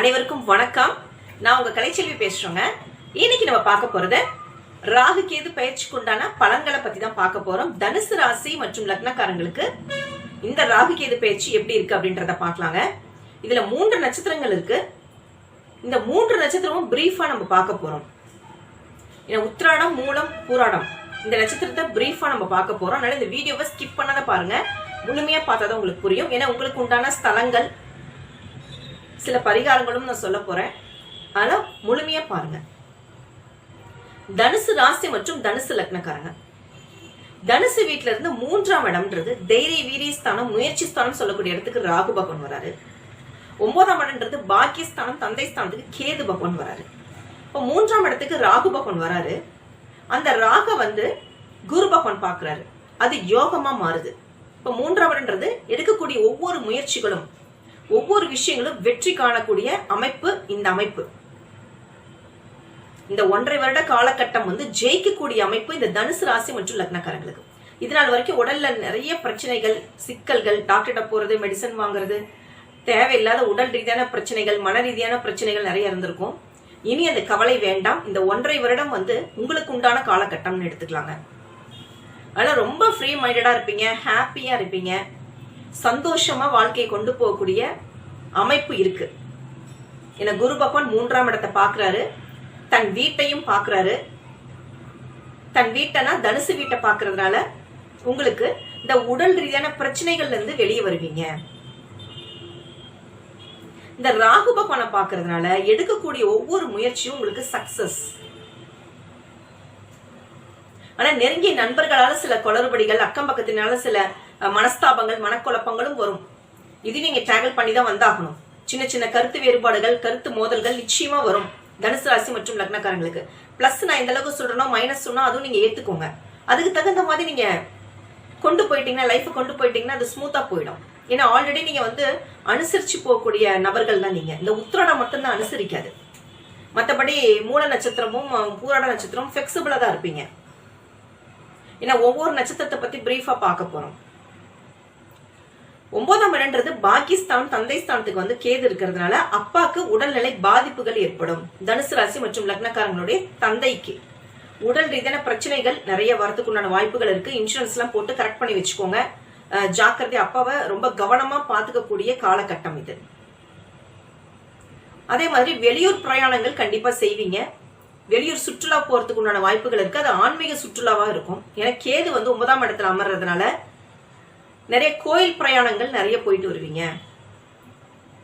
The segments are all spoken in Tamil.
அனைவருக்கும் வணக்கம். நான் உங்க கலைச்செல்வி பேசுறேங்க. இன்னைக்கு நம்ம பார்க்க போறது ராகு கேது பயிற்சிக்கு உண்டான பலன்களை பத்தி தான் பார்க்க போறோம். தனுசு ராசி மற்றும் லக்னக்காரங்களுக்கு இந்த ராகு கேது பயிற்சி எப்படி இருக்கு அப்படின்றத பார்க்கலாங்க. இதுல மூன்று நட்சத்திரங்கள் இருக்கு. இந்த மூன்று நட்சத்திரமும் பிரீஃபா நம்ம பார்க்க போறோம். ஏன்னா உத்திராடம் மூலம் பூராடம். இந்த நட்சத்திரத்தை பிரீஃபா நம்ம பார்க்க போறோம். அதனால இந்த வீடியோவை ஸ்கிப் பண்ணாத பாருங்க. முழுமையா பார்த்தா தான் உங்களுக்கு புரியும். ஏன்னா உங்களுக்கு உண்டான ஸ்தலங்கள் சில பரிகாரங்களும் நான் சொல்ல போறேன். ஆனா முழுமையா பாருங்க. தனுசு ராசி மற்றும் தனுசு லக்னக்காரங்க. தனுசு வீட்டுல இருந்து மூன்றாம் இடம்ன்றது தைரிய வீரியஸ்தானம் முயற்சி ஸ்தானம் சொல்லக்கூடிய இடத்துக்கு ராகு பகவான் வராரு. ஒன்பதாம் இடம்ன்றது பாக்கியஸ்தானம் தந்தை ஸ்தானத்துக்கு கேது பகவான் வராரு. இப்போ மூன்றாம் இடத்துக்கு ராகு பகவான் வராரு. அந்த ராக வந்து குரு பகவான் பார்க்கறாரு அது யோகமா மாறுது. இப்போ மூன்றாம் இடம்ன்றது எடுக்கக்கூடிய ஒவ்வொரு முயற்சிகளும் ஒவ்வொரு விஷயங்களும் வெற்றி காணக்கூடிய அமைப்பு இந்த அமைப்பு. இந்த ஒன்றரை வருட காலகட்டம் வந்து ஜெயிக்கக்கூடிய அமைப்பு இந்த தனுசு ராசி மற்றும் லக்னக்காரங்களுக்கு. இதனால் வரைக்கும் உடல்ல நிறைய பிரச்சனைகள் சிக்கல்கள் டாக்டர்கிட்ட போறது மெடிசன் வாங்குறது தேவையில்லாத உடல் ரீதியான பிரச்சனைகள் மன ரீதியான பிரச்சனைகள் நிறைய இருந்திருக்கும். இனி அந்த கவலை வேண்டாம். இந்த ஒன்றரை வருடம் வந்து உங்களுக்கு உண்டான காலகட்டம்னு எடுத்துக்கலாங்க. அதனால ரொம்ப ஃப்ரீ மைண்டடா இருப்பீங்க ஹாப்பியா இருப்பீங்க. சந்தோஷமா வாழ்க்கையை கொண்டு போகக்கூடிய அமைப்பு இருக்கு. என குரு பகவான் மூன்றாம் இடத்தை பாக்குறாரு தன் வீட்டையும் பாக்குறாரு தன் வீட்டைனா தனுசு வீட்டை பாக்குறதுனால உங்களுக்கு இந்த உடல் ரீதியான பிரச்சனைகள்ல இருந்து வெளியே வருவீங்க. இந்த ராகு பகவானை பாக்குறதுனால எடுக்கக்கூடிய ஒவ்வொரு முயற்சியும் உங்களுக்கு சக்சஸ் ஆனா நெருங்கிய நண்பர்களால சில குளறுபடிகள் அக்கம் பக்கத்தினால சில மனஸ்தாபங்கள் மனக்குழப்பங்களும் வரும். இது நீங்க டேக்கிள் பண்ணி தான் வந்தாகணும். சின்ன சின்ன கருத்து வேறுபாடுகள் கருத்து மோதல்கள் நிச்சயமா வரும். தனுசு ராசி மற்றும் லக்னக்காரங்களுக்கு. பிளஸ் நான் இந்த அளவுக்கு சொல்றேனோ மைனஸ் சொன்னா அதுவும் நீங்க ஏத்துக்கோங்க. அதுக்கு தகுந்த மாதிரி நீங்க கொண்டு போயிட்டீங்கன்னா லைஃப் கொண்டு போயிட்டீங்கன்னா அது ஸ்மூத்தா போயிடும். ஏன்னா ஆல்ரெடி நீங்க வந்து அனுசரிச்சு போகக்கூடிய நபர்கள் தான் நீங்க. இந்த உத்திராடம் மட்டும்தான் அனுசரிக்காது. மற்றபடி மூல நட்சத்திரமும் பூராட நட்சத்திரமும் ஃபிளெக்சிபிளா தான் இருப்பீங்க. ஏன்னா ஒவ்வொரு நட்சத்திரத்தை பத்தி பிரீஃபா பார்க்க போறோம். ஒன்பதாம் இடம்ன்றது பாகிஸ்தான் தந்தை ஸ்தானத்துக்கு வந்து கேது இருக்கிறதுனால அப்பாக்கு உடல்நிலை பாதிப்புகள் ஏற்படும். தனுசு ராசி மற்றும் லக்னக்காரங்களுடைய தந்தைக்கு. உடல் ரீதியான பிரச்சனைகள் நிறைய வரதுக்கு உண்டான வாய்ப்புகள் இருக்கு. இன்சூரன்ஸ் எல்லாம் போட்டு கரெக்ட் பண்ணி வச்சுக்கோங்க. ஜாக்கிரதை அப்பாவை ரொம்ப கவனமா பாத்துக்கக்கூடிய காலகட்டம் இது. அதே மாதிரி வெளியூர் பிரயாணங்கள் கண்டிப்பா செய்வீங்க. வெளியூர் சுற்றுலா போறதுக்கு உண்டான வாய்ப்புகள் இருக்கு. அது ஆன்மீக சுற்றுலாவா இருக்கும். ஏன்னா கேது வந்து ஒன்பதாம் இடத்துல அமர்றதுனால நிறைய கோயில் பிரயாணங்கள் நிறைய போயிட்டு வருவீங்க.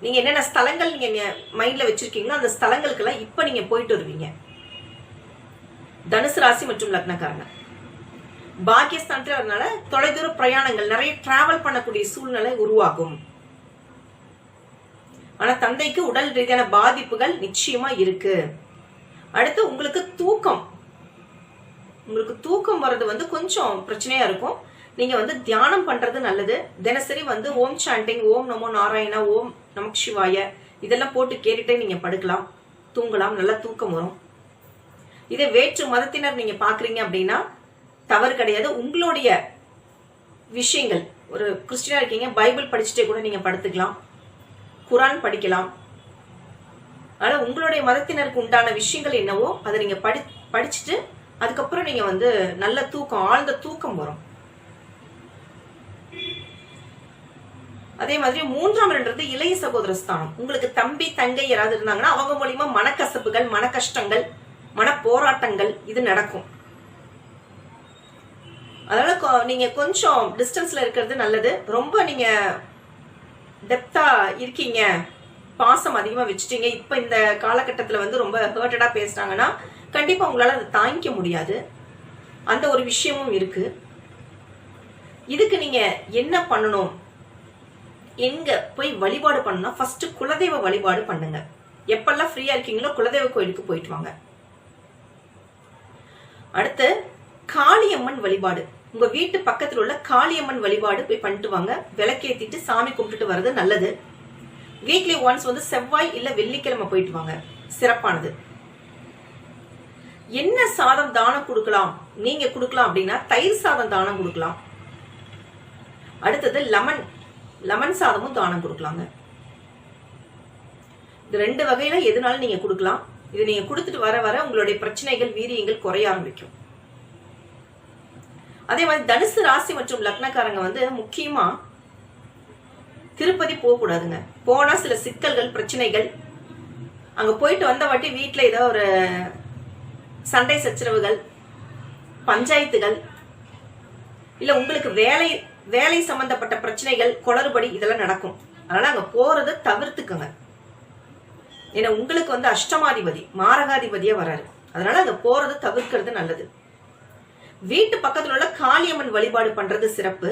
நீங்க என்னென்ன ஸ்தலங்கள் நீங்க மைண்ட்ல வச்சிருக்கீங்களோ அந்த ஸ்தலங்களுக்கெல்லாம் இப்ப நீங்க போயிட்டு வருவீங்க. தனுசு ராசி மற்றும் லக்னக்காரங்க. பாகிஸ்தான்ல அதனால தொலைதூர பிரயாணங்கள் நிறைய டிராவல் பண்ணக்கூடிய சூழ்நிலை உருவாகும். ஆனா தந்தைக்கு உடல் ரீதியான பாதிப்புகள் நிச்சயமா இருக்கு. அடுத்து உங்களுக்கு தூக்கம். உங்களுக்கு தூக்கம் வர்றது வந்து கொஞ்சம் பிரச்சனையா இருக்கும். நீங்க வந்து தியானம் பண்றது நல்லது. தினசரி வந்து ஓம் சாண்டிங் ஓம் நமோ நாராயணா ஓம் நமக் சிவாய இதெல்லாம் போட்டு கேட்டுட்டே நீங்க படுக்கலாம் தூங்கலாம் நல்லா தூக்கம் வரும். இதே வேற்று மதத்தினர் நீங்க பாக்குறீங்க அப்படின்னா தவறு கிடையாது. உங்களுடைய விஷயங்கள் ஒரு கிறிஸ்டினா இருக்கீங்க பைபிள் படிச்சுட்டே கூட நீங்க படுத்துக்கலாம் குரான் படிக்கலாம். ஆனா உங்களுடைய மதத்தினருக்கு உண்டான விஷயங்கள் என்னவோ அதை நீங்க படி படிச்சுட்டு அதுக்கப்புறம் நீங்க வந்து நல்ல தூக்கம் ஆழ்ந்த தூக்கம் வரும். அதே மாதிரி மூன்றாம் இடம்ன்றது இளைய சகோதர ஸ்தானம் உங்களுக்கு தம்பி தங்கை யாராவது இருந்தாங்கன்னா அவங்க மூலியமா மனக்கசப்புகள் மன கஷ்டங்கள் மன போராட்டங்கள் இது நடக்கும். அதனால கொ- நீங்க கொஞ்சம் டிஸ்டன்ஸ்ல இருக்கிறது நல்லது. ரொம்ப நீங்க டெப்தா இருக்கீங்க. பாசம் அதிகமா வச்சுட்டீங்க. இப்ப இந்த காலகட்டத்துல வந்து ரொம்ப ஹர்ட்டடா பேசுறாங்கன்னா கண்டிப்பா உங்களால அதை தாங்கிக்க முடியாது. அந்த ஒரு விஷயமும் இருக்கு. இதுக்கு நீங்க என்ன பண்ணணும்? எங்க போய் வழிபாடு பண்ணணும் ஃபர்ஸ்ட் குலதெய்வ வழிபாடு பண்ணுங்க. எப்பெல்லாம் ஃப்ரீயா இருக்கீங்களோ குலதெய்வ கோயிலுக்கு போயிட்டு வாங்க. அடுத்து காளியம்மன் வழிபாடு. உங்க வீட்டு பக்கத்துல உள்ள காளியம்மன் வழிபாடு போய் பண்ணிட்டு வாங்க. விளக்கேத்திட்டு சாமி கும்பிட்டுட்டு வர்றது நல்லது. வீக்லி ஒன்ஸ் வந்து செவ்வாய் இல்ல வெள்ளிக்கிழமை போயிட்டு வாங்க. சிறப்பானது. என்ன சாதம் தானம் கொடுக்கலாம்? நீங்க கொடுக்கலாம் அப்படின்னா தயிர் சாதம் தானம் கொடுக்கலாம். அடுத்தது லெமன் லெமன் சாதமும் தானம் கொடுக்கலாங்க. இது ரெண்டு வகையில எதுனாலும் நீங்க கொடுக்கலாம். இது நீங்க கொடுத்துட்டு வர வர உங்களுடைய பிரச்சனைகள் வீரியங்கள் குறைய ஆரம்பிக்கும். அதே மாதிரி தனுசு ராசி மற்றும் லக்னக்காரங்க வந்து முக்கியமா திருப்பதி போக கூடாதுங்க. போனா சில சிக்கல்கள் பிரச்சனைகள். அங்க போயிட்டு வந்த வாட்டி வீட்டுல ஏதோ ஒரு சண்டை சச்சரவுகள் பஞ்சாயத்துகள். இல்ல உங்களுக்கு வேலை வேலை சம்பந்தப்பட்ட பிரச்சனைகள் குளறுபடி இதெல்லாம் நடக்கும். அதனால அங்க போறதை தவிர்த்துக்குங்க. ஏன்னா உங்களுக்கு வந்து அஷ்டமாதிபதி மாரகாதிபதியா வராரு. அதனால அங்க போறதை தவிர்க்கிறது நல்லது. வீட்டு பக்கத்துல உள்ள காளியம்மன் வழிபாடு பண்றது சிறப்பு.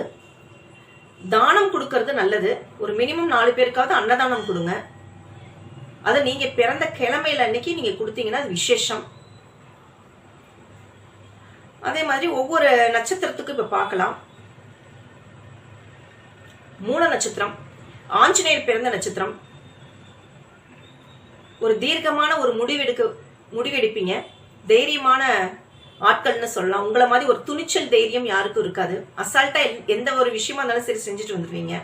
தானம் கொடுக்கறது நல்லது. ஒரு மினிமம் நாலு பேருக்காவது அன்னதானம் கொடுங்க. அது நீங்க பிறந்த கிழமையில அன்னைக்கு நீங்க கொடுத்தீங்கன்னா அது விசேஷம். அதே மாதிரி ஒவ்வொரு நட்சத்திரத்துக்கும் இப்ப பார்க்கலாம். மூல நட்சத்திரம் ஆஞ்சநேயர் பிறந்த நட்சத்திரம். ஒரு தீர்க்கமான ஒரு முடிவெடுக்க முடிவெடுப்பீங்க. தைரியமான ஆட்கள்னு சொல்லலாம். உங்களை மாதிரி ஒரு துணிச்சல் தைரியம் யாருக்கும் இருக்காது. அசால்ட்டா எந்த ஒரு விஷயமா இருந்தாலும் சரி செஞ்சுட்டு வந்துருவீங்க.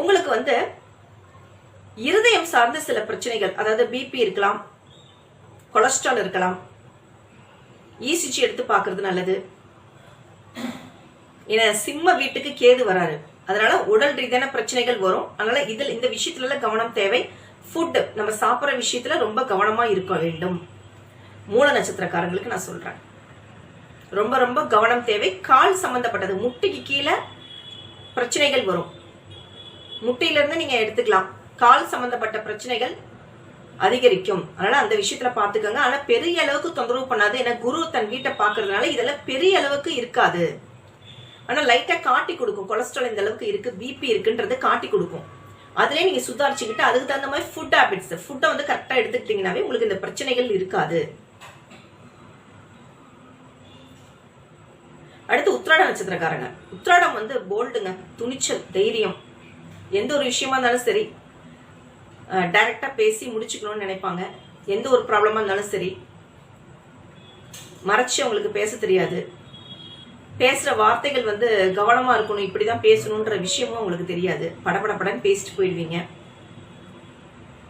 உங்களுக்கு வந்து இருதயம் சார்ந்த சில பிரச்சனைகள் அதாவது பிபி இருக்கலாம் கொலஸ்ட்ரால் இருக்கலாம் இசிஜி எடுத்து பார்க்கறது நல்லது. ஏன்னா சிம்ம வீட்டுக்கு கேது வராரு. அதனால உடல் ரீதியான பிரச்சனைகள் வரும். அதனால இதில் இந்த விஷயத்துல கவனம் தேவை. ஃபுட் நம்ம சாப்பிட்ற விஷயத்துல ரொம்ப கவனமா இருக்க வேண்டும். மூல நட்சத்திரக்காரங்களுக்கு நான் சொல்றேன். ரொம்ப ரொம்ப கவனம் தேவை. கால் சம்பந்தப்பட்டது. முட்டிக்கு கீழே பிரச்சனைகள் வரும். முட்டியில இருந்து நீங்க எடுத்துக்கலாம். கால் சம்பந்தப்பட்ட பிரச்சனைகள் அதிகரிக்கும். அதனால அந்த விஷயத்துல பாத்துக்கோங்க ஆனா பெரிய அளவுக்கு தொந்தரவு பண்ணாது. ஏன்னா குரு தன் வீட்டை பாக்குறதுனால இதெல்லாம் பெரிய அளவுக்கு இருக்காது. ஆனால் லைட்டாக காட்டி கொடுக்கும். கொலஸ்ட்ரால் இந்த அளவுக்கு இருக்கு பிபி இருக்குன்றது காட்டி கொடுக்கும். அதுலேயே நீங்க சுதாரிச்சுக்கிட்டு அதுக்கு தகுந்த மாதிரி ஃபுட் ஹேபிட்ஸ் ஃபுட்டை வந்து கரெக்டாக எடுத்துக்கிட்டிங்கனாவே உங்களுக்கு இந்த பிரச்சனைகள் இருக்காது. அடுத்து உத்ராட நட்சத்திரக்காரங்க. உத்ராடம் வந்து போல்டுங்க துணிச்சல் தைரியம். எந்த ஒரு விஷயமா இருந்தாலும் சரி டைரக்டா பேசி முடிச்சுக்கணும்னு நினைப்பாங்க. எந்த ஒரு ப்ராப்ளமா இருந்தாலும் சரி மறைச்சு அவங்களுக்கு பேச தெரியாது. பேசுகிற வார்த்தைகள் வந்து கவனமாக இருக்கணும் இப்படி தான் பேசணுன்ற விஷயமும் உங்களுக்கு தெரியாது. படபடபடன்னு பேசிட்டு போயிடுவீங்க.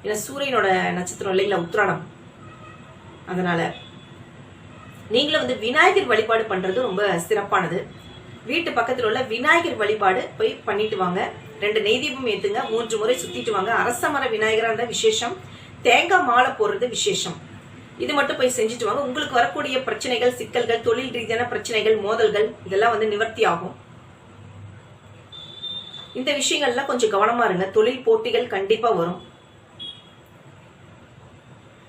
ஏன்னா சூரியனோட நட்சத்திரம் இல்லைங்களா உத்திராடம். அதனால நீங்களும் வந்து விநாயகர் வழிபாடு பண்ணுறது ரொம்ப சிறப்பானது. வீட்டு பக்கத்தில் உள்ள விநாயகர் வழிபாடு போய் பண்ணிட்டு வாங்க. ரெண்டு நெய் ஏற்றுங்க மூன்று முறை சுற்றிட்டு வாங்க. அரச மர விநாயகராக இருந்தால் விசேஷம். தேங்காய் மாலை போடுறது விசேஷம். இது மட்டும் போய் செஞ்சுட்டு வாங்க. உங்களுக்கு வரக்கூடிய பிரச்சனைகள் சிக்கல்கள் தொழில் ரீதியான பிரச்சனைகள் மோதல்கள் இதெல்லாம் வந்து நிவர்த்தி ஆகும். இந்த விஷயங்கள்லாம் கொஞ்சம் கவனமா இருங்க. தொழில் போட்டிகள் கண்டிப்பா வரும்.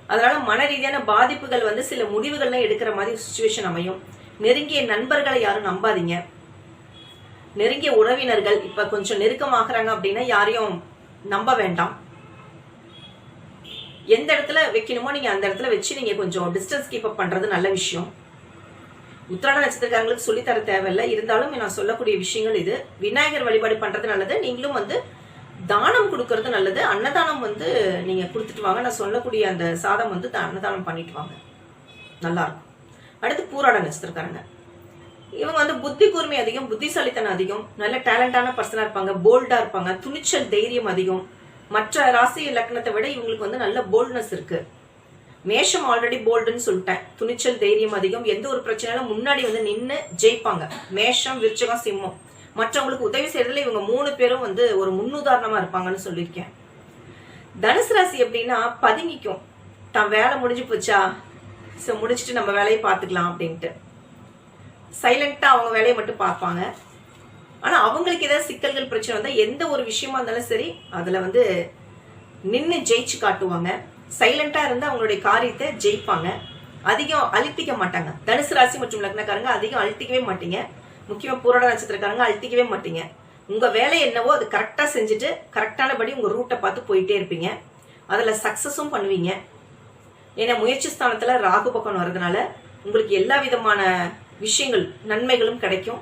அதனால மன ரீதியான பாதிப்புகள் வந்து சில முடிவுகள்லாம் எடுக்கிற மாதிரி சுச்சுவேஷன் அமையும். நெருங்கிய நண்பர்களை யாரும் நம்பாதீங்க. நெருங்கிய உறவினர்கள் இப்ப கொஞ்சம் நெருக்கமாகறாங்க அப்படின்னா யாரையும் நம்ப வேண்டாம். எந்த இடத்துல வைக்கணுமோ நீங்க அந்த இடத்துல வச்சு நீங்க கொஞ்சம் டிஸ்டன்ஸ் கீப் அப் பண்றது நல்ல விஷயம். உத்திராட நட்சத்திரக்காரங்களுக்கு சொல்லித்தர தேவையில்லை. இருந்தாலும் நான் சொல்லக்கூடிய விஷயங்கள் இது. விநாயகர் வழிபாடு பண்றது நல்லது. நீங்களும் வந்து தானம் கொடுக்கறது நல்லது. அன்னதானம் வந்து நீங்க கொடுத்துட்டு வாங்க. நான் சொல்லக்கூடிய அந்த சாதம் வந்து த- அன்னதானம் பண்ணிட்டு வாங்க. நல்லா இருக்கும் அடுத்து பூராட நட்சத்திரக்காரங்க. இவங்க வந்து புத்தி கூர்மை அதிகம் புத்திசாலித்தனம் அதிகம் நல்ல டேலண்டான பர்சனா இருப்பாங்க போல்டா இருப்பாங்க துணிச்சல் தைரியம் அதிகம். மற்ற ராசி லக்னத்தை விட இவங்களுக்கு வந்து நல்ல போல்ட்னஸ் இருக்கு. மேஷம் ஆல்ரெடி போல்டுன்னு சொல்லிட்டேன். துணிச்சல் தைரியம் அதிகம். எந்த ஒரு பிரச்சனையும் முன்னாடி வந்து நின்று ஜெயிப்பாங்க. மேஷம் விருச்சகம் சிம்மம். மற்றவங்களுக்கு உதவி செய்யறதுல இவங்க மூணு பேரும் வந்து ஒரு முன்னுதாரணமா இருப்பாங்கன்னு சொல்லியிருக்கேன். தனுசு ராசி எப்படின்னா பதுங்கிக்கும். தான் வேலை முடிஞ்சு போச்சா? ஸோ முடிச்சுட்டு நம்ம வேலையை பார்த்துக்கலாம் அப்படின்ட்டு. சைலண்டா அவங்க வேலையை மட்டும் பார்ப்பாங்க. ஆனா அவங்களுக்கு ஏதாவது சிக்கல்கள் பிரச்சனை வந்தா எந்த ஒரு விஷயமா இருந்தாலும் சரி அதுல வந்து நின்று ஜெயிச்சு காட்டுவாங்க. சைலண்டா இருந்து அவங்களுடைய காரியத்தை ஜெயிப்பாங்க. அதிகம் அழுத்திக்க மாட்டாங்க. தனுசு ராசி மற்றும் லக்னக்காரங்க அதிகம் அழுத்திக்கவே மாட்டீங்க. முக்கியமா பூரண நட்சத்திரக்காரங்க அழுத்திக்கவே மாட்டீங்க. உங்க வேலை என்னவோ அது கரெக்டா செஞ்சுட்டு கரெக்டானபடி உங்க ரூட்டை பார்த்து போயிட்டே இருப்பீங்க. அதுல சக்சஸும் பண்ணுவீங்க. ஏன்னா முயற்சி ஸ்தானத்துல ராகு பக்கம் வர்றதுனால உங்களுக்கு எல்லா விதமான விஷயங்கள் நன்மைகளும் கிடைக்கும்.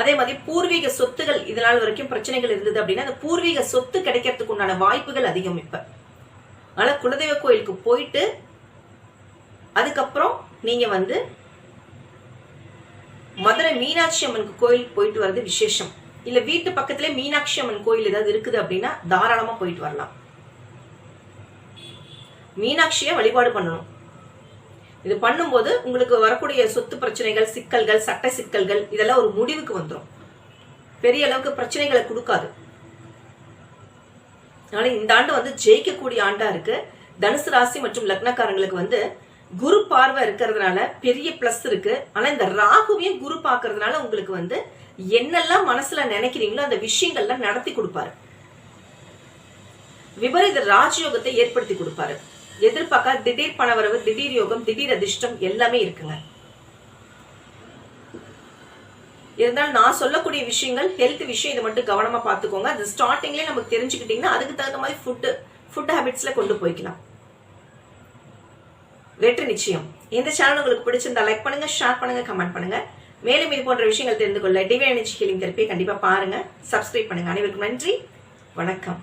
அதே மாதிரி பூர்வீக சொத்துகள் இதனால் வரைக்கும் பிரச்சனைகள் இருந்தது அப்படின்னா அந்த பூர்வீக சொத்து கிடைக்கிறதுக்கு உண்டான வாய்ப்புகள் அதிகம் இப்ப. அதனால குலதெய்வ கோயிலுக்கு போயிட்டு அதுக்கப்புறம் நீங்க வந்து மதுரை மீனாட்சி அம்மன் கோயிலுக்கு போயிட்டு வர்றது விசேஷம். இல்ல வீட்டு பக்கத்திலே மீனாட்சி அம்மன் கோயில் ஏதாவது இருக்குது அப்படின்னா தாராளமா போயிட்டு வரலாம். மீனாட்சியை வழிபாடு பண்ணணும். இது பண்ணும்போது உங்களுக்கு வரக்கூடிய சொத்து பிரச்சனைகள் சிக்கல்கள் சட்ட சிக்கல்கள் இதெல்லாம் ஒரு முடிவுக்கு வந்துடும் பெரிய அளவுக்கு பிரச்சனைகளை கொடுக்காது. அதனால இந்த ஆண்டு வந்து ஜெயிக்கக்கூடிய ஆண்டா இருக்கு. தனுசு ராசி மற்றும் லக்னக்காரங்களுக்கு வந்து குரு பார்வை இருக்கிறதுனால பெரிய பிளஸ் இருக்கு. ஆனா இந்த ராகுவையும் குரு பார்க்கறதுனால உங்களுக்கு வந்து என்னெல்லாம் மனசுல நினைக்கிறீங்களோ அந்த விஷயங்கள்லாம் நடத்தி கொடுப்பாரு. விபரீத ராஜயோகத்தை ஏற்படுத்தி கொடுப்பாரு. எதிர்பார்க்க திடீர் பணவரவு திடீர் யோகம் திடீர் அதிர்ஷ்டம் எல்லாமே இருக்குங்க. இருந்தாலும் நான் சொல்லக்கூடிய விஷயங்கள் ஹெல்த் விஷயம் இதை மட்டும் கவனமா பார்த்துக்கோங்க. அது ஸ்டார்டிங்லேயே நமக்கு தெரிஞ்சுக்கிட்டீங்கன்னா அதுக்கு தகுந்த மாதிரி ஃபுட்டு ஃபுட் ஹேபிட்ஸ்ல கொண்டு போய்க்கலாம். வெற்றி நிச்சயம். இந்த சேனல் உங்களுக்கு பிடிச்சிருந்தா லைக் பண்ணுங்க ஷேர் பண்ணுங்க கமெண்ட் பண்ணுங்க. மேலும் இது போன்ற விஷயங்கள் தெரிந்து கொள்ள டிவைன் எனர்ஜி ஹீலிங் தெரப்பியை கண்டிப்பா பாருங்க. சப்ஸ்கிரைப் பண்ணுங்க. அனைவருக்கும் நன்றி. வணக்கம்.